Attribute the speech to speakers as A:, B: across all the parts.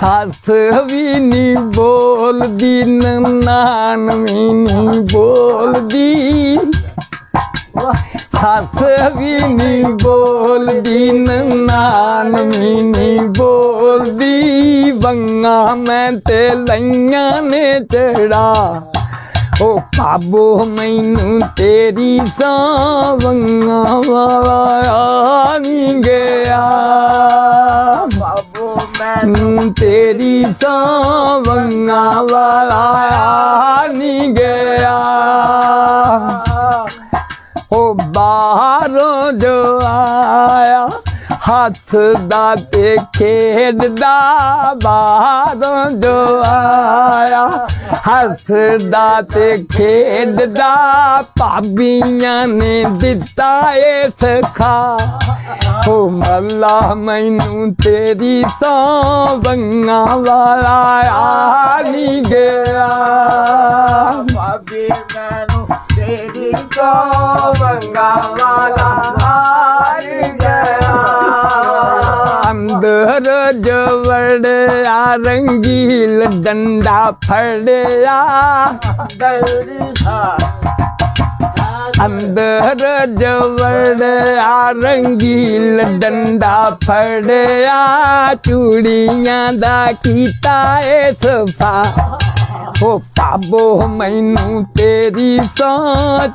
A: ਸੱਸ ਵੀ ਨੀ ਬੋਲਦੀ, ਨਨਾਣ ਵੀ ਨੀ ਬੋਲਦੀ। ਸੱਸ ਵੀ ਨੀ ਬੋਲਦੀ, ਨਨਾਣ ਵੀ ਨੀ ਬੋਲਦੀ। ਬੰਗਾ ਮੈਂ ਤੇ ਲਈਆਂ ਨੇ ਚੜਾ। ਓ ਕਾਬੂ ਮੈਨੂੰ ਤੇਰੀ ਸਾਵੰਗਾ ਵਾਲਾ ਤੇਰੀ ਸਾਵੰਗਾ ਵਾਲਾ ਨਹੀਂ ਗਿਆ। ਉਹ ਬਾਹਰੋਂ ਜੋ ਆਇਆ ਹੱਸਦਾ ਤੇ ਖੇਡਦਾ ਬਾਹਰੋਂ ਜੋ ਆਇਆ ਹੱਸਦਾ ਤੇ ਖੇਡਦਾ ਭਾਬੀਆਂ ਨੇ ਦਿੱਤਾ ਏ ਸਖਾ। ਓ ਮੱਲਾ ਮੈਨੂੰ ਤੇਰੀ ਤੋਂ ਬੰਗਾ ਵਾਲਾ ਆ ਨਹੀਂ ਗਿਆ।
B: ਬਾਬੀ ਮੈਨੂੰ ਤੇਰੀ ਕੋ ਬੰਗਾ ਵਾਲਾ ਹਾਰ ਗਿਆ।
A: ਅੰਦਰ ਜਵੜਿਆ ਰੰਗੀਲ ਡੰਡਾ ਫੜਿਆ।
B: ਗਲਰੀ ਥਾ
A: ਅੰਦਰ ਜਵੜਿਆ ਰੰਗੀਲ ਡੰਡਾ ਫੜਿਆ ਚੂੜੀਆਂ ਦਾ ਕੀਤਾ ਏ ਸਫਾ ਓ ਪਾਬੋ ਮੈਨੂੰ ਤੇਰੀ ਸੋ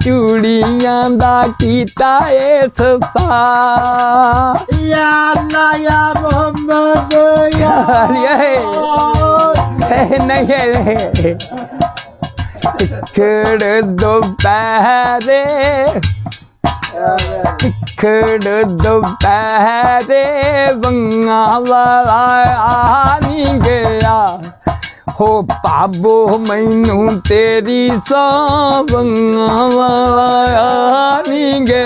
A: ਚੂੜੀਆਂ ਦਾ ਕੀਤਾ ਏ ਸਫਾ
B: ਯਾ ਅੱਲਾ ਯਾ ਮੁਹੰਮਦ ਯਾ
A: ਇਹ ਨਹੀਂ ਹੈ ਖੜ ਦੁਪਹਿਰੇ ਖੜ ਦੁਪਹਿਰੇ ਬੰਗਾ ਵਾਲਾ ਆ ਨਹੀਂ ਗਿਆ। ਹੋ ਪਾਬੋ ਮੈਨੂੰ ਤੇਰੀ ਸੋ ਬੰਗਾ ਵਾਲਾ ਆ ਨਹੀਂ ਗਿਆ।